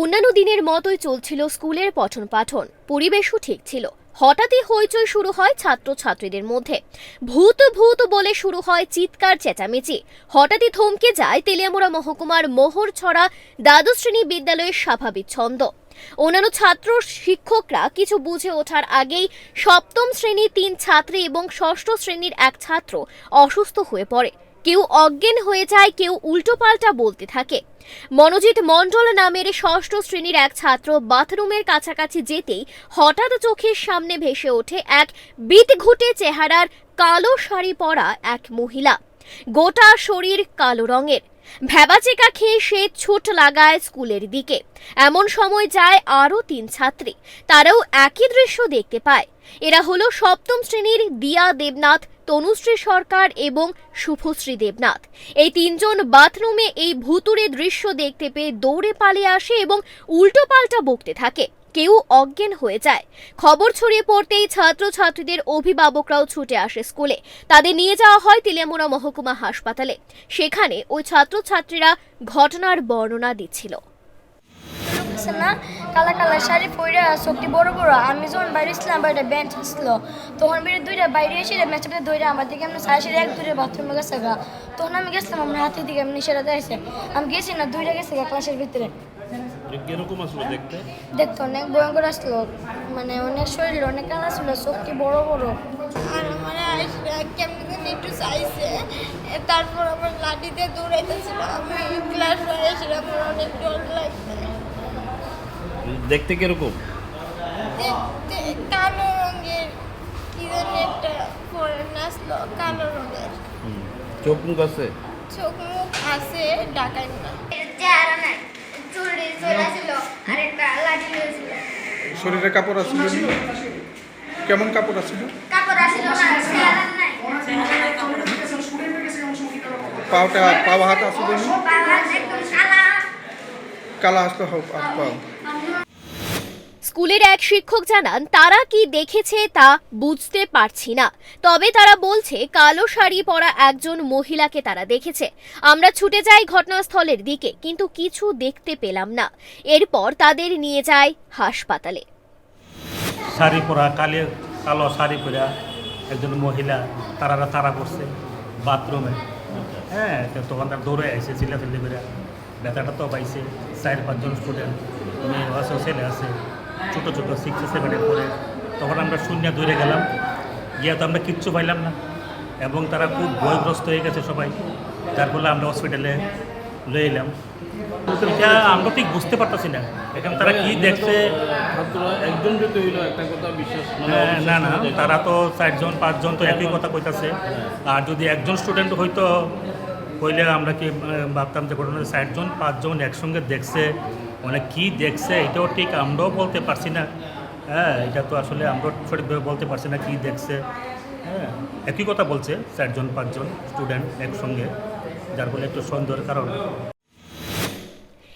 অন্যান্য দিনের মতোই চলছিল স্কুলের পঠন পাঠন পরিবেশও ঠিক ছিল। হঠাৎই হইচই শুরু হয় ছাত্রছাত্রীদের মধ্যে। ভূত ভূত বলে শুরু হয় চিৎকার, চেঁচামেচি। হঠাৎই থমকে যায় তেলিয়ামুড়া মহকুমার মোহর ছড়া দ্বাদশ শ্রেণি বিদ্যালয়ের স্বাভাবিক ছন্দ। অন্যান্য ছাত্র শিক্ষকরা কিছু বুঝে ওঠার আগেই সপ্তম শ্রেণির তিন ছাত্রী এবং ষষ্ঠ শ্রেণির এক ছাত্র অসুস্থ হয়ে পড়ে। কেউ অজ্ঞান হয়ে যায়, কেউ উল্টোপাল্টা বলতে থাকে। মনোজিৎ মণ্ডল নামের ষষ্ঠ শ্রেণির এক ছাত্র বাথরুমের কাছাকাছি যেতেই হঠাৎ চোখের সামনে ভেসে ওঠে এক বিটঘুটে চেহারার কালো শাড়ি পরা এক মহিলা। গোটা শরীর কালো রঙের। ভ্যাবাচেকা খেয়ে সে ছুট লাগায় স্কুলের দিকে। এমন সময় যায় আরও তিন ছাত্রী। তারাও একই দৃশ্য দেখতে পায়। এরা হলো সপ্তম শ্রেণির দিয়া দেবনাথ তনুশ্রী সরকার এবং শুভশ্রী দেবনাথ। এই তিনজন বাথরুমে এই ভুতুরে দৃশ্য দেখতে পেয়ে দৌড়ে পালিয়ে আসে এবং উল্টো পাল্টা বকতে থাকে। কেউ অজ্ঞান হয়ে যায়। খবর ছড়িয়ে পড়তেই ছাত্রছাত্রীদের অভিভাবকরাও ছুটে আসে স্কুলে। তাদের নিয়ে যাওয়া হয় তেলিয়ামুড়া মহকুমা হাসপাতালে। সেখানে ওই ছাত্রছাত্রীরা ঘটনার বর্ণনা দিচ্ছিল। আছে না? কালা কালা শাড়ি পরে চোখটি বড় বড়। আমি যখন বাইরে ছিলাম বাইরে বেঞ্চ ছিল। তখন বেরিয়ে দুইটা বাইরে এসে ভিতরে দইরা আমার দিকে আমি সাড়ে সাড়ে এক দূরে বাথরুমে গেছে গা। তখন আমি গেছিলাম আমার হাতের দিকে এমনি সেটা দেখছে আমি গেছি না দুইটা গেছে গা ক্লাসের ভিতরে। কীরকম আসলো দেখতে? দেখতে অনেক ভয়ঙ্কর আসলো। মানে অনেক শরীর অনেক কালা ছিল চোখটি বড় বড়। আর আমার আইসা কেমন একটু চাইছে। তারপর আমার লাঠিতে দৌড়াইতেছিল। আমি ক্লাস এসে আমার অনেক ডর লাগছে। দেখতে কীরকম? কালো রঙের কি জানি একটা নাচলো কালো রঙের। চোখ মুখ আছে? চোখ মুখ আছে ডাকাই না। চেহারা নাই চুল চলে ছিল আর একটা লাঠি ছিল শরীরে কাপড় আছিল কেমন কাপড় আছিল কাপড় আসিল না চেহারা নাই। পাওটা পাও হাত আছিল নি? কালা। কালা আসতো হোক আর পাও। স্কুলের এক শিক্ষক জানান, তারা কি দেখেছে তা বুঝতে পারছি না। তবে তারা বলছে, কালো শাড়ি পরা একজন মহিলাকে তারা দেখেছে। আমরা ছুটে যাই ঘটনাস্থলের দিকে, কিন্তু কিছু দেখতে পেলাম না। এরপর তাদের নিয়ে যায় হাসপাতালে। শাড়ি পরা, কালে, কালো শাড়ি পরা একজন মহিলা, তারারা তারা করছে বাথরুমে। হ্যাঁ তখন তার দৌড়ে আসছে চিল্লাচিল্লি করে। ব্যথাটা তো পাইছে, চার পাঁচজন স্টুডেন্ট। আছে, ছেলে আছে। ছোটো ছোটো সিক্স সেভেনে পড়ে তখন আমরা শূন্য দূরে গেলাম। গিয়ে তো আমরা কিচ্ছু পাইলাম না এবং তারা খুব ভয়গ্রস্ত হয়ে গেছে সবাই। যার ফলে আমরা হসপিটালে লয়ে এলাম। এটা আমরা ঠিক বুঝতে পারতেছি না। এখানে তারা কি দেখছে? একজন যদি হইল একটা কথা বিশ্বাস মানে হ্যাঁ, না না তারা তো চারজন পাঁচজন তো একই কথা কইতাছে। আর যদি একজন স্টুডেন্ট হয়তো কইলে আমরা কি ভাবতাম যে ঘটনা চারজন পাঁচজন একসঙ্গে দেখছে মানে কি দেখছে, এটাও ঠিক, আমরাও বলতে পারছি না। হ্যাঁ এটা তো আসলে আমরাও সঠিকভাবে বলতে পারছি না কি দেখছে। হ্যাঁ একই কথা বলছে চারজন, পাঁচজন স্টুডেন্ট একসঙ্গে, যার ফলে একটু সন্দেহের কারণ।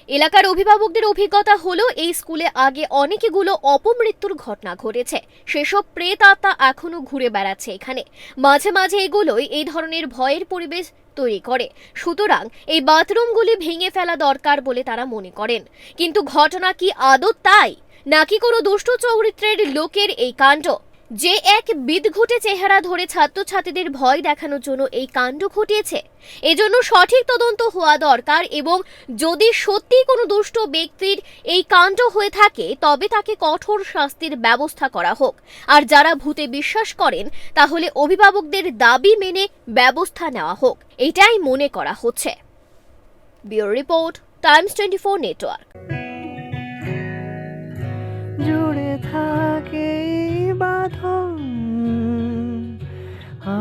এলাকার অভিভাবকদের অভিজ্ঞতা হলো, এই স্কুলে আগে অনেকগুলো অপমৃত্যুর ঘটনা ঘটেছে। সেসব প্রেত আত্মা এখনও ঘুরে বেড়াচ্ছে এখানে। মাঝে মাঝে এগুলোই এই ধরনের ভয়ের পরিবেশ তৈরি করে। সুতরাং এই বাথরুমগুলি ভেঙে ফেলা দরকার বলে তারা মনে করেন। কিন্তু ঘটনা কি আদৌ তাই? নাকি কোনো দুষ্ট চরিত্রের লোকের এই কাণ্ড? যে এক বিদঘুটে চেহারা ধরে ছাত্রছাত্রীদের ভয় দেখানোর জন্য এই কাণ্ড ঘটিয়েছে। এজন্য সঠিক তদন্ত হওয়া দরকার এবং যদি সত্যি কোনো দুষ্ট ব্যক্তির এই কাণ্ড হয়ে থাকে, তবে তাকে কঠোর শাস্তির ব্যবস্থা করা হোক। আর যারা ভূতে বিশ্বাস করেন, তাহলে অভিভাবকদের দাবি মেনে ব্যবস্থা নেওয়া হোক। এটাই মনে করা হচ্ছে। Bureau report, Times twenty four network.